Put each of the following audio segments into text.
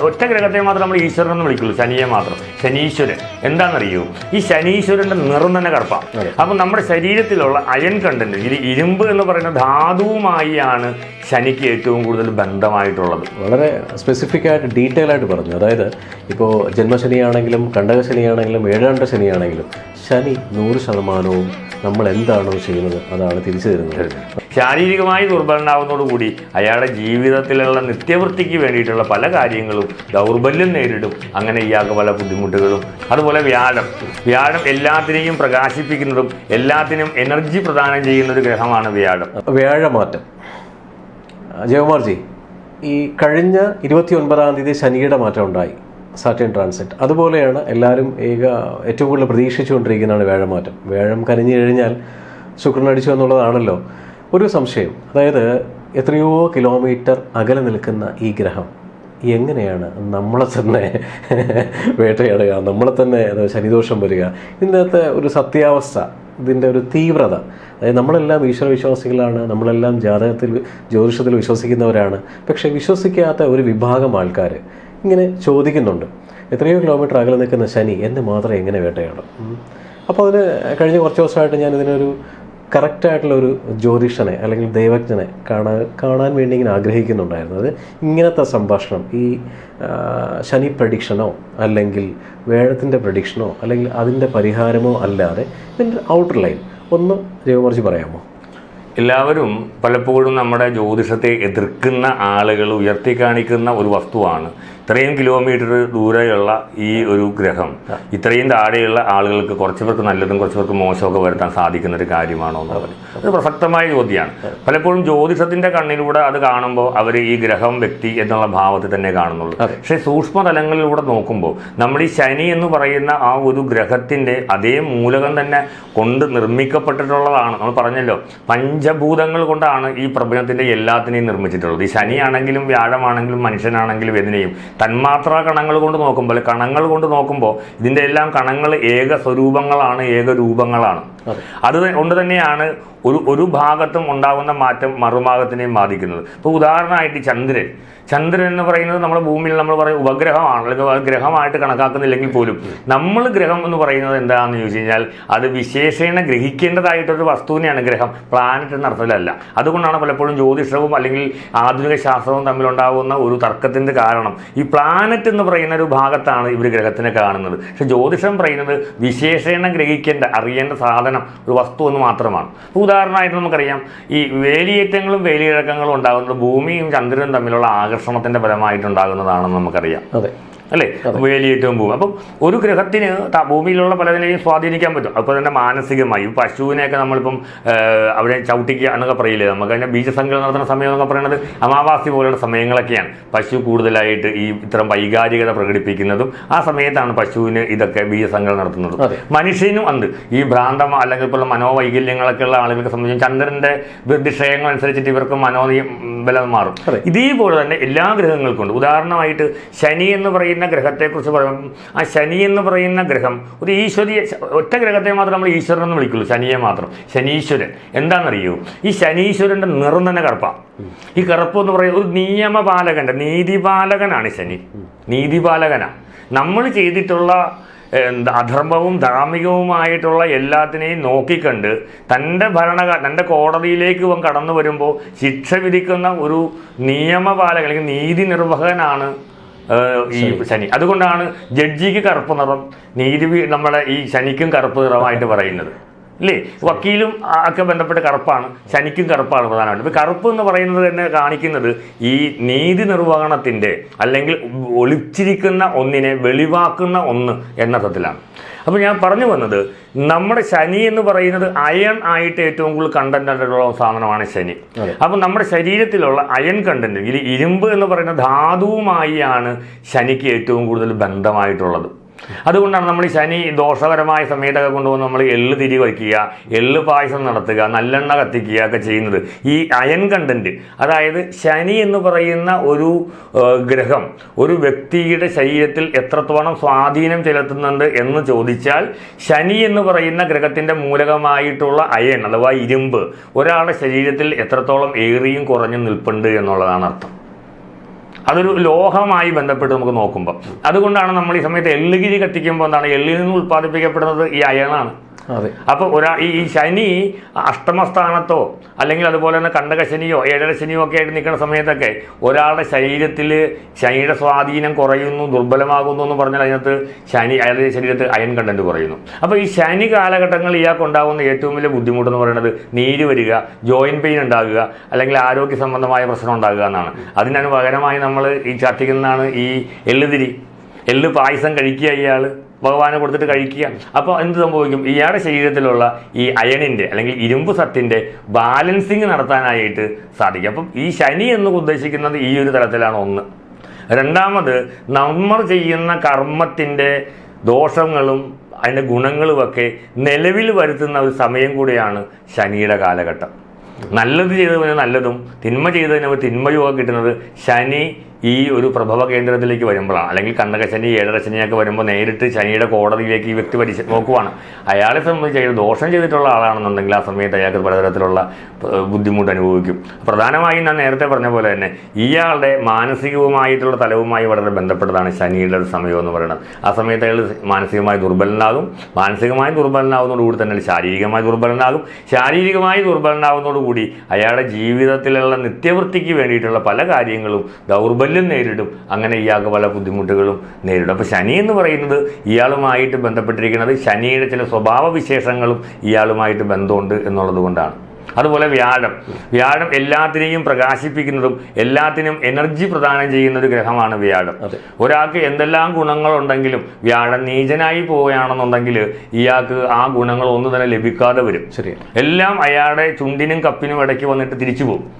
ഒറ്റ ഗ്രഹത്തെ മാത്രം നമ്മൾ ഈശ്വരൻ എന്ന് വിളിക്കുള്ളൂ ശനിയെ മാത്രം. ശനീശ്വരൻ. എന്താണെന്നറിയൂ? ഈ ശനീശ്വരന്റെ നിറം തന്നെ കറുപ്പാണ് അപ്പം നമ്മുടെ ശരീരത്തിലുള്ള അയൺ കണ്ടന്റ് ഇത് ഇരുമ്പ് എന്ന് പറയുന്ന ധാതുവുമായിയാണ് ശനിക്ക് ഏറ്റവും കൂടുതൽ ബന്ധമായിട്ടുള്ളത്. വളരെ സ്പെസിഫിക് ആയിട്ട് ഡീറ്റെയിൽ ആയിട്ട് പറഞ്ഞു. അതായത് ഇപ്പോൾ ജന്മശനിയാണെങ്കിലും കണ്ടകശനിയാണെങ്കിലും ഏഴാണ്ട ശനിയാണെങ്കിലും ശനി നൂറ് ശതമാനവും നമ്മൾ എന്താണോ ചെയ്യുന്നത് അതാണ് തിരിച്ചു തരുന്നത്. ശാരീരികമായി ദുർബലനാവുന്നതോടുകൂടി അയാളുടെ ജീവിതത്തിലുള്ള നിത്യവൃത്തിക്ക് വേണ്ടിയിട്ടുള്ള പല കാര്യങ്ങളും ദൗർബല്യം നേരിടും. അങ്ങനെ ഇയാൾക്ക് പല ബുദ്ധിമുട്ടുകളും. അതുപോലെ വ്യാഴം. വ്യാഴം എല്ലാത്തിനെയും പ്രകാശിപ്പിക്കുന്നതും എല്ലാത്തിനും എനർജി പ്രദാനം ചെയ്യുന്ന ഒരു ഗ്രഹമാണ് വ്യാഴം. വ്യാഴമാറ്റം. ജയകുമാർജി ഈ കഴിഞ്ഞ ഇരുപത്തി ഒൻപതാം തീയതി ശനിയുടെ മാറ്റം ഉണ്ടായി സാറ്റേൺ ട്രാൻസിറ്റ് അതുപോലെയാണ് എല്ലാവരും ഏക ഏറ്റവും കൂടുതൽ പ്രതീക്ഷിച്ചുകൊണ്ടിരിക്കുന്നതാണ് വ്യാഴമാറ്റം. വ്യാഴം കനിഞ്ഞു കഴിഞ്ഞാൽ ശുക്രൻ അടിച്ചു എന്നുള്ളതാണല്ലോ. ഒരു സംശയം. അതായത് എത്രയോ കിലോമീറ്റർ അകലെ നിൽക്കുന്ന ഈ ഗ്രഹം എങ്ങനെയാണ് നമ്മളെ തന്നെ വേട്ടയാടുക നമ്മളെ തന്നെ ശനിദോഷം വരിക? ഇതിനകത്ത് ഒരു സത്യാവസ്ഥ ഇതിന്റെ ഒരു തീവ്രത. അതായത് നമ്മളെല്ലാം ഈശ്വര വിശ്വാസികളാണ് നമ്മളെല്ലാം ജാതകത്തിൽ ജ്യോതിഷത്തിൽ വിശ്വസിക്കുന്നവരാണ്. പക്ഷേ വിശ്വസിക്കാത്ത ഒരു വിഭാഗം ആൾക്കാർ ഇങ്ങനെ ചോദിക്കുന്നുണ്ട്. എത്രയോ കിലോമീറ്റർ അകലെ നിൽക്കുന്ന ശനി എന്നെ മാത്രം എങ്ങനെ വേട്ടയാടും? അപ്പോൾ അതിന് കഴിഞ്ഞ കുറച്ച് ദിവസമായിട്ട് ഞാൻ ഇതിനൊരു കറക്റ്റായിട്ടുള്ള ഒരു ജ്യോതിഷനെ അല്ലെങ്കിൽ ദൈവജ്ഞനെ കാണാൻ കാണാൻ വേണ്ടി ഇങ്ങനെ ആഗ്രഹിക്കുന്നുണ്ടായിരുന്നു. അത് ഇങ്ങനത്തെ സംഭാഷണം ഈ ശനി പ്രഡിക്ഷനോ അല്ലെങ്കിൽ വേഴത്തിന്റെ പ്രഡിക്ഷനോ അല്ലെങ്കിൽ അതിന്റെ പരിഹാരമോ അല്ലാതെ ഇതിന്റെ ഔട്ടർ ലൈൻ ഒന്ന് ജയകുമാർജി പറയാമോ? എല്ലാവരും പലപ്പോഴും നമ്മുടെ ജ്യോതിഷത്തെ എതിർക്കുന്ന ആളുകൾ ഉയർത്തി കാണിക്കുന്ന ഒരു വസ്തുവാണ്. ഇത്രയും കിലോമീറ്റർ ദൂരെയുള്ള ഈ ഒരു ഗ്രഹം ഇത്രയും താഴെയുള്ള ആളുകൾക്ക് കുറച്ച് പേർക്ക് നല്ലതും കുറച്ച് പേർക്ക് മോശമൊക്കെ വരുത്താൻ സാധിക്കുന്ന ഒരു കാര്യമാണോ എന്ന് പറഞ്ഞു. അത് പ്രസക്തമായ ചോദ്യമാണ്. പലപ്പോഴും ജ്യോതിഷത്തിന്റെ കണ്ണിലൂടെ അത് കാണുമ്പോൾ അവർ ഈ ഗ്രഹം വ്യക്തി എന്നുള്ള ഭാവത്തിൽ തന്നെ കാണുന്നുള്ളൂ. പക്ഷേ സൂക്ഷ്മതലങ്ങളിലൂടെ നോക്കുമ്പോൾ നമ്മൾ ഈ ശനി എന്ന് പറയുന്ന ആ ഒരു ഗ്രഹത്തിന്റെ അതേ മൂലകം തന്നെ കൊണ്ട് നിർമ്മിക്കപ്പെട്ടിട്ടുള്ളതാണ്. നമ്മൾ പറഞ്ഞല്ലോ പഞ്ചഭൂതങ്ങൾ കൊണ്ടാണ് ഈ പ്രപഞ്ചത്തിന്റെ എല്ലാത്തിനെയും നിർമ്മിച്ചിട്ടുള്ളത്. ഈ ശനിയാണെങ്കിലും വ്യാഴമാണെങ്കിലും മനുഷ്യനാണെങ്കിലും ഇതിനെയും തന്മാത്രാ കണങ്ങൾ കൊണ്ട് നോക്കുമ്പോൾ കണങ്ങൾ കൊണ്ട് നോക്കുമ്പോൾ ഇതിന്റെ എല്ലാം കണങ്ങൾ ഏക സ്വരൂപങ്ങളാണ് ഏക രൂപങ്ങളാണ്. അത് കൊണ്ട് തന്നെയാണ് ഒരു ഒരു ഭാഗത്തും ഉണ്ടാകുന്ന മാറ്റം മറുഭാഗത്തിനെയും ബാധിക്കുന്നത്. ഇപ്പോൾ ഉദാഹരണമായിട്ട് ചന്ദ്രൻ. ചന്ദ്രൻ എന്ന് പറയുന്നത് നമ്മുടെ ഭൂമിയിൽ നമ്മൾ പറയും ഉപഗ്രഹമാണ്. അല്ലെങ്കിൽ ഗ്രഹമായിട്ട് കണക്കാക്കുന്നില്ലെങ്കിൽ പോലും. നമ്മൾ ഗ്രഹം എന്ന് പറയുന്നത് എന്താണെന്ന് ചോദിച്ചു കഴിഞ്ഞാൽ അത് വിശേഷേണ ഗ്രഹിക്കേണ്ടതായിട്ടൊരു വസ്തുവിനെയാണ് ഗ്രഹം. പ്ലാനറ്റ് എന്ന അർത്ഥത്തിലല്ല. അതുകൊണ്ടാണ് പലപ്പോഴും ജ്യോതിഷവും അല്ലെങ്കിൽ ആധുനിക ശാസ്ത്രവും തമ്മിലുണ്ടാകുന്ന ഒരു തർക്കത്തിന്റെ കാരണം. ഈ പ്ലാനറ്റ് എന്ന് പറയുന്ന ഒരു ഭാഗത്താണ് ഇവർ ഗ്രഹത്തിനെ കാണുന്നത്. പക്ഷെ ജ്യോതിഷം പറയുന്നത് വിശേഷേണ ഗ്രഹിക്കേണ്ട അറിയേണ്ട സാധനം ഒരു വസ്തു എന്ന് മാത്രമാണ്. ഉദാഹരണമായിട്ട് നമുക്കറിയാം. ഈ വേലിയേറ്റങ്ങളും വേലിയിഴക്കങ്ങളും ഉണ്ടാകുന്നത് ഭൂമിയും ചന്ദ്രനും തമ്മിലുള്ള ആകർഷണത്തിന്റെ ഫലമായിട്ടുണ്ടാകുന്നതാണെന്ന് നമുക്കറിയാം. അതെ. അല്ലേ? വേലിയേറ്റവും പോകും. അപ്പം ഒരു ഗ്രഹത്തിന് ഭൂമിയിലുള്ള പലതിനെയും സ്വാധീനിക്കാൻ പറ്റും. അപ്പോൾ തന്നെ മാനസികമായി. പശുവിനെയൊക്കെ നമ്മളിപ്പം അവിടെ ചവിട്ടിക്കുക എന്നൊക്കെ പറയില്ലേ? നമുക്ക് അതിന്റെ ബീജസംഖ്യ നടത്തുന്ന സമയം എന്നൊക്കെ പറയുന്നത് അമാവാസി പോലുള്ള സമയങ്ങളൊക്കെയാണ്. പശു കൂടുതലായിട്ട് ഈ ഇത്തരം വൈകാരികത പ്രകടിപ്പിക്കുന്നതും ആ സമയത്താണ് പശുവിന് ഇതൊക്കെ ബീജസംഖ്യ നടത്തുന്നതും. മനുഷ്യനും ഉണ്ട്. ഈ ഭ്രാന്തം അല്ലെങ്കിൽ ഇപ്പോൾ മനോവൈകല്യങ്ങളൊക്കെ ഉള്ള ആളുകൾക്ക് സംബന്ധിച്ച് ചന്ദ്രന്റെ വിഷയങ്ങൾ അനുസരിച്ചിട്ട് ഇവർക്ക് മനോബലം മാറും. ഇതേപോലെ തന്നെ എല്ലാ ഗ്രഹങ്ങൾക്കും ഉണ്ട്. ഉദാഹരണമായിട്ട് ശനി എന്ന് പറയുന്ന ഗ്രഹത്തെക്കുറിച്ച് പറയുമ്പോൾ ആ ശനി എന്ന് പറയുന്ന ഗ്രഹം ഒരു ഈശ്വരീയ ഒറ്റ ഗ്രഹത്തെ മാത്രം നമ്മൾ ഈശ്വരൻ എന്ന് വിളിക്കുള്ളൂ ശനിയെ മാത്രം. ശനീശ്വരൻ. എന്താണെന്നറിയൂ? ഈ ശനീശ്വരന്റെ നിറം തന്നെ കറുപ്പാണ് ഈ കറുപ്പ് എന്ന് പറയുന്നത് ഒരു നിയമപാലകന്റെ നീതിപാലകനാണ് ശനി. നീതിപാലകനാണ് നമ്മൾ ചെയ്തിട്ടുള്ള അധർമ്മവും ധാർമ്മികവുമായിട്ടുള്ള എല്ലാത്തിനെയും നോക്കിക്കണ്ട് തന്റെ ഭരണ തന്റെ കോടതിയിലേക്ക് ഇവൻ കടന്നു വരുമ്പോൾ ശിക്ഷ വിധിക്കുന്ന ഒരു നിയമപാലകൻ അല്ലെങ്കിൽ നീതി നിർവഹകനാണ് ഈ ശനി. അതുകൊണ്ടാണ് ജഡ്ജിക്ക് കറുപ്പ് നിറം നീതി നമ്മളെ ഈ ശനിക്കും കറുപ്പ് നിറമായിട്ട് പറയുന്നത്. അല്ലേ വക്കീലും ഒക്കെ ബന്ധപ്പെട്ട് കറുപ്പാണ് ശനിക്കും കറുപ്പാണ് പ്രധാനമായിട്ട്. ഇപ്പം കറുപ്പ് എന്ന് പറയുന്നത് തന്നെ കാണിക്കുന്നത് ഈ നീതി നിർവഹണത്തിന്റെ അല്ലെങ്കിൽ ഒളിച്ചിരിക്കുന്ന ഒന്നിനെ വെളിവാക്കുന്ന ഒന്ന് എന്നർത്ഥത്തിലാണ്. അപ്പോൾ ഞാൻ പറഞ്ഞു വന്നത് നമ്മുടെ ശനി എന്ന് പറയുന്നത് അയൺ ആയിട്ട് ഏറ്റവും കൂടുതൽ കണ്ടന്റ് ആയിട്ടുള്ള സാധനമാണ് ശനി. അപ്പം നമ്മുടെ ശരീരത്തിലുള്ള അയൺ കണ്ടന്റ് ഇരുമ്പ് എന്ന് പറയുന്ന ധാതുവുമായിയാണ് ശനിക്ക് ഏറ്റവും കൂടുതൽ ബന്ധമായിട്ടുള്ളത്. അതുകൊണ്ടാണ് നമ്മൾ ഈ ശനി ദോഷകരമായ സമയത്തൊക്കെ കൊണ്ടുവന്ന് നമ്മൾ എള്ള് തിരി വയ്ക്കുക എള്ള് പായസം നടത്തുക നല്ലെണ്ണ കത്തിക്കുക ഒക്കെ ചെയ്യുന്നത്. ഈ അയൻ കണ്ടന്റ് അതായത് ശനി എന്ന് പറയുന്ന ഒരു ഗ്രഹം ഒരു വ്യക്തിയുടെ ശരീരത്തിൽ എത്രത്തോളം സ്വാധീനം ചെലുത്തുന്നുണ്ട് എന്ന് ചോദിച്ചാൽ ശനി എന്ന് പറയുന്ന ഗ്രഹത്തിന്റെ മൂലകമായിട്ടുള്ള അയൻ അഥവാ ഇരുമ്പ് ഒരാളുടെ ശരീരത്തിൽ എത്രത്തോളം ഏറിയും കുറഞ്ഞും നിൽപ്പുണ്ട് എന്നുള്ളതാണ് അർത്ഥം. അതൊരു ലോഹമായി ബന്ധപ്പെട്ട് നമുക്ക് നോക്കുമ്പോൾ അതുകൊണ്ടാണ് നമ്മൾ ഈ സമയത്ത് എള്ളുകിരി കത്തിക്കുമ്പോൾ എന്താണ് എള്ളിൽ നിന്ന് ഉൽപ്പാദിപ്പിക്കപ്പെടുന്നത് ഈ അയണാണ്. അപ്പോൾ ഒരാ ഈ ശനി അഷ്ടമസ്ഥാനത്തോ അല്ലെങ്കിൽ അതുപോലെ തന്നെ കണ്ടകശനിയോ ഏഴരശനിയോ ഒക്കെ ആയിട്ട് നിൽക്കുന്ന സമയത്തൊക്കെ ഒരാളുടെ ശരീരത്തിൽ ശനിയുടെ സ്വാധീനം കുറയുന്നു ദുർബലമാകുന്നു എന്ന് പറഞ്ഞാൽ അതിനകത്ത് ശനി അയാളുടെ ശരീരത്തിൽ അയൺ കണ്ടന്റ് കുറയുന്നു. അപ്പോൾ ഈ ശനി കാലഘട്ടങ്ങളിൽ ഇയാൾക്ക് ഉണ്ടാകുന്ന ഏറ്റവും വലിയ ബുദ്ധിമുട്ടെന്ന് പറയുന്നത് നീര് വരിക ജോയിന്റ് പെയിൻ ഉണ്ടാകുക അല്ലെങ്കിൽ ആരോഗ്യ സംബന്ധമായ പ്രശ്നം ഉണ്ടാകുക എന്നാണ്. അതിനു പകരമായി നമ്മൾ ഈ ചർച്ചിക്കുന്നതാണ് ഈ എള്ളുതിരി എള്ള് പായസം കഴിക്കുക ഇയാൾ ഭഗവാനെ കൊടുത്തിട്ട് കഴിക്കുക. അപ്പോൾ എന്ത് സംഭവിക്കും? ഇയാളുടെ ശരീരത്തിലുള്ള ഈ അയണിന്റെ അല്ലെങ്കിൽ ഇരുമ്പ് സത്തിന്റെ ബാലൻസിങ് നടത്താനായിട്ട് സാധിക്കും. അപ്പം ഈ ശനി എന്ന് ഉദ്ദേശിക്കുന്നത് ഈ ഒരു തലത്തിലാണ് ഒന്ന്. രണ്ടാമത് നമ്മൾ ചെയ്യുന്ന കർമ്മത്തിന്റെ ദോഷങ്ങളും അതിന്റെ ഗുണങ്ങളുമൊക്കെ നിലവിൽ വരുത്തുന്ന ഒരു സമയം കൂടിയാണ് ശനിയുടെ കാലഘട്ടം. നല്ലത് ചെയ്തതിന് നല്ലതും തിന്മ ചെയ്തതിന് തിന്മയുമൊക്കെ കിട്ടുന്നത് ശനി ഈ ഒരു പ്രഭവ കേന്ദ്രത്തിലേക്ക് വരുമ്പോഴാണ്. അല്ലെങ്കിൽ കണ്ണക ശനി ഏഴര ശനിയൊക്കെ വരുമ്പോൾ നേരിട്ട് ശനിയുടെ കോടതിയിലേക്ക് ഈ വ്യക്തി പരിശ നോക്കുവാണ്. അയാളെ സംബന്ധിച്ച് അയാൾ ദോഷം ചെയ്തിട്ടുള്ള ആളാണെന്നുണ്ടെങ്കിൽ ആ സമയത്ത് അയാൾക്ക് പലതരത്തിലുള്ള ബുദ്ധിമുട്ട് അനുഭവിക്കും. പ്രധാനമായും ഞാൻ നേരത്തെ പറഞ്ഞ പോലെ തന്നെ ഇയാളുടെ മാനസികവുമായിട്ടുള്ള തലവുമായി വളരെ ബന്ധപ്പെട്ടതാണ് ശനിയുടെ ഒരു സമയം എന്ന് പറയുന്നത്. ആ സമയത്ത് അയാൾ മാനസികമായി ദുർബലനാകും. മാനസികമായി ദുർബലനാകുന്നതോടുകൂടി തന്നെ ശാരീരികമായി ദുർബലനാകും. ശാരീരികമായി ദുർബലനാകുന്നതോടുകൂടി അയാളുടെ ജീവിതത്തിലുള്ള നിത്യവൃത്തിക്ക് വേണ്ടിയിട്ടുള്ള പല കാര്യങ്ങളും ദൗർബല്യം നേരിടും. അങ്ങനെ ഇയാൾക്ക് പല ബുദ്ധിമുട്ടുകളും നേരിടും. അപ്പോൾ ശനി എന്ന് പറയുന്നത് ഇയാളുമായിട്ട് ബന്ധപ്പെട്ടിരിക്കുന്നത് ശനിയുടെ ചില സ്വഭാവ വിശേഷങ്ങളും ഇയാളുമായിട്ട് ബന്ധമുണ്ട് എന്നുള്ളത് കൊണ്ടാണ്. അതുപോലെ വ്യാഴം. വ്യാഴം എല്ലാത്തിനെയും പ്രകാശിപ്പിക്കുന്നതും എല്ലാത്തിനും എനർജി പ്രദാനം ചെയ്യുന്ന ഒരു ഗ്രഹമാണ് വ്യാഴം. ഒരാൾക്ക് എന്തെല്ലാം ഗുണങ്ങളുണ്ടെങ്കിലും വ്യാഴം നീചനായി പോവുകയാണെന്നുണ്ടെങ്കിൽ ഇയാൾക്ക് ആ ഗുണങ്ങൾ ഒന്നും തന്നെ ലഭിക്കാതെ വരും. ശരി എല്ലാം അയാളുടെ ചുണ്ടിനും കപ്പിനും ഇടയ്ക്ക് വന്നിട്ട് തിരിച്ചു പോകും.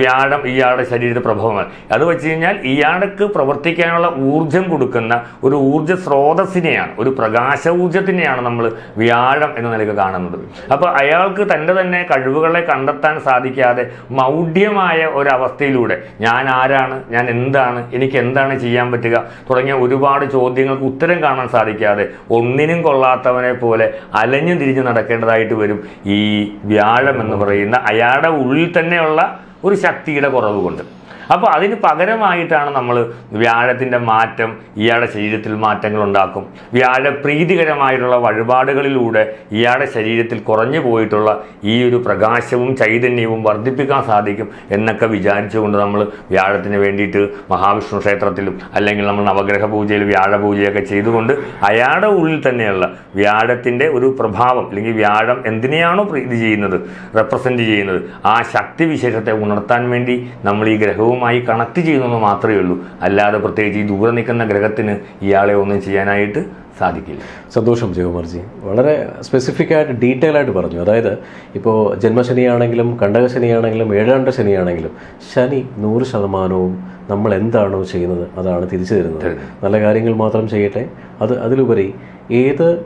വ്യാഴം ഇയാളുടെ ശരീരത്തിൽ പ്രഭവമാണ്. അത് വെച്ച് കഴിഞ്ഞാൽ ഇയാൾക്ക് പ്രവർത്തിക്കാനുള്ള ഊർജം കൊടുക്കുന്ന ഒരു ഊർജ സ്രോതസ്സിനെയാണ് ഒരു പ്രകാശ ഊർജത്തിനെയാണ് നമ്മൾ വ്യാഴം എന്ന നിലയ്ക്ക് കാണുന്നത്. അപ്പോൾ അയാൾക്ക് തന്റെ തന്നെ കഴിവുകളെ കണ്ടെത്താൻ സാധിക്കാതെ മൗഢ്യമായ ഒരവസ്ഥയിലൂടെ ഞാൻ ആരാണ് ഞാൻ എന്താണ് എനിക്ക് എന്താണ് ചെയ്യാൻ പറ്റുക തുടങ്ങിയ ഒരുപാട് ചോദ്യങ്ങൾക്ക് ഉത്തരം കാണാൻ സാധിക്കാതെ ഒന്നിനും കൊള്ളാത്തവനെ പോലെ അലഞ്ഞു തിരിഞ്ഞ് നടക്കേണ്ടതായിട്ട് വരും ഈ വ്യാഴം എന്ന് പറയുന്ന അയാളുടെ ഉള്ളിൽ തന്നെയുള്ള ഒരു ശക്തിയുടെ കുറവ് കൊണ്ട് അപ്പോൾ അതിന് പകരമായിട്ടാണ് നമ്മൾ വ്യാഴത്തിന്റെ മാറ്റം ഇയാളുടെ ശരീരത്തിൽ മാറ്റങ്ങൾ ഉണ്ടാക്കും. വ്യാഴ പ്രീതികരമായിട്ടുള്ള വഴിപാടുകളിലൂടെ ഇയാളുടെ ശരീരത്തിൽ കുറഞ്ഞു പോയിട്ടുള്ള ഈ ഒരു പ്രകാശവും ചൈതന്യവും വർദ്ധിപ്പിക്കാൻ സാധിക്കും എന്നൊക്കെ വിചാരിച്ചുകൊണ്ട് നമ്മൾ വ്യാഴത്തിന് വേണ്ടിയിട്ട് മഹാവിഷ്ണു ക്ഷേത്രത്തിലും അല്ലെങ്കിൽ നമ്മൾ നവഗ്രഹ പൂജയിൽ വ്യാഴ പൂജയൊക്കെ ചെയ്തുകൊണ്ട് അയാളുടെ ഉള്ളിൽ തന്നെയുള്ള വ്യാഴത്തിന്റെ ഒരു പ്രഭാവം അല്ലെങ്കിൽ വ്യാഴം എന്തിനെയാണോ പ്രീതി ചെയ്യുന്നത് റെപ്രസെന്റ് ചെയ്യുന്നത് ആ ശക്തി വിശേഷത്തെ ഉണർത്താൻ വേണ്ടി നമ്മൾ ഈ ഗ്രഹവുമായി കണക്ട് ചെയ്യുന്നെന്ന് മാത്രമേ ഉള്ളൂ. അല്ലാതെ പ്രത്യേകിച്ച് ഈ ദൂരെ നിൽക്കുന്ന ഗ്രഹത്തിന് ഇയാളെ ഒന്നും ചെയ്യാനായിട്ട് സാധിക്കില്ല. സന്തോഷം ജയകുമാർജി. വളരെ സ്പെസിഫിക് ആയിട്ട് ഡീറ്റെയിൽ ആയിട്ട് പറഞ്ഞു. അതായത് ഇപ്പോൾ ജന്മശനിയാണെങ്കിലും കണ്ടക ശനിയാണെങ്കിലും ഏഴാണ്ട ശനിയാണെങ്കിലും ശനി നൂറ് ശതമാനവും നമ്മൾ എന്താണോ ചെയ്യുന്നത് അതാണ് തിരിച്ചു തരുന്നത്. നല്ല കാര്യങ്ങൾ മാത്രം ചെയ്യട്ടെ. അത് അതിലുപരി ഏത്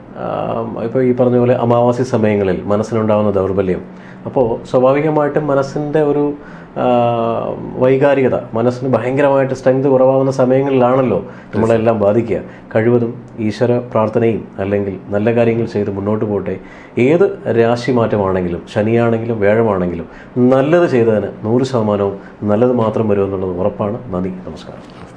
ഇപ്പോൾ ഈ പറഞ്ഞ പോലെ അമാവാസി സമയങ്ങളിൽ മനസ്സിനുണ്ടാകുന്ന ദൗർബല്യം. അപ്പോൾ സ്വാഭാവികമായിട്ടും മനസ്സിന്റെ ഒരു വൈകാരികത മനസ്സിന് ഭയങ്കരമായിട്ട് സ്ട്രെങ്ത് കുറവാകുന്ന സമയങ്ങളിലാണല്ലോ നമ്മളെല്ലാം ബാധിക്കുക. കഴിവതും ഈശ്വര പ്രാർത്ഥനയും അല്ലെങ്കിൽ നല്ല കാര്യങ്ങൾ ചെയ്ത് മുന്നോട്ട് പോട്ടെ. ഏത് രാശി മാറ്റമാണെങ്കിലും ശനിയാണെങ്കിലും വ്യാഴമാണെങ്കിലും നല്ലത് ചെയ്തതിന് നൂറ് ശതമാനവും നല്ലത് മാത്രം വരുമെന്നുള്ളത് ഉറപ്പാണ്. നന്ദി. നമസ്കാരം.